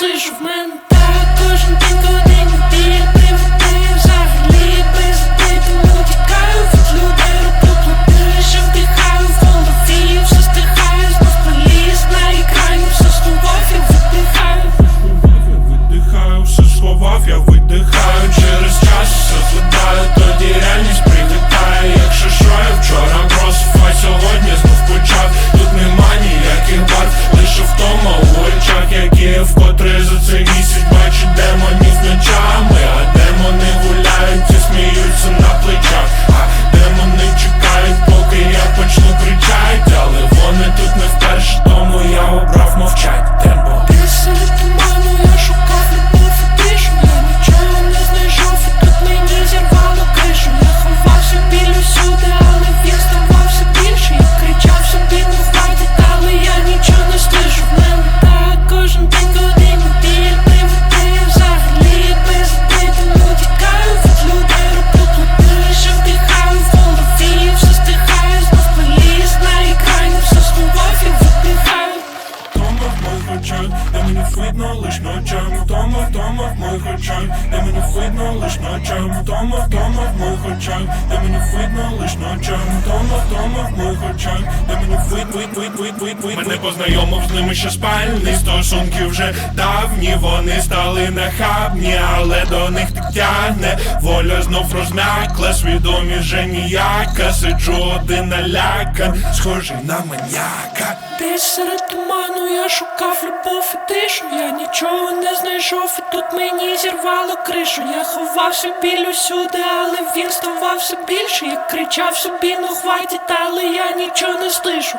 нічого не слышу видно лиш ночам, Тома, Тома в моїх очах, де мені видно лиш ночам, Тома, Тома в моїх очах, де мені видно лиш ночам, Тома, Тома в моїх очах, де Мене познайомив з ними ще спальні стосунки вже давні. Вони стали нахабні, але до них так тягне. Воля знов розм'якла, свідомість вже ніяка. Сиджу один налякан, схожий на маньяка. Десь серед туману я шукав любов і тишу. Я нічого не знайшов і тут мені зірвало кришу. Я ховався біль усюди, але він ставав все більше. Я кричав собі, ну хватить, але я нічого не слышу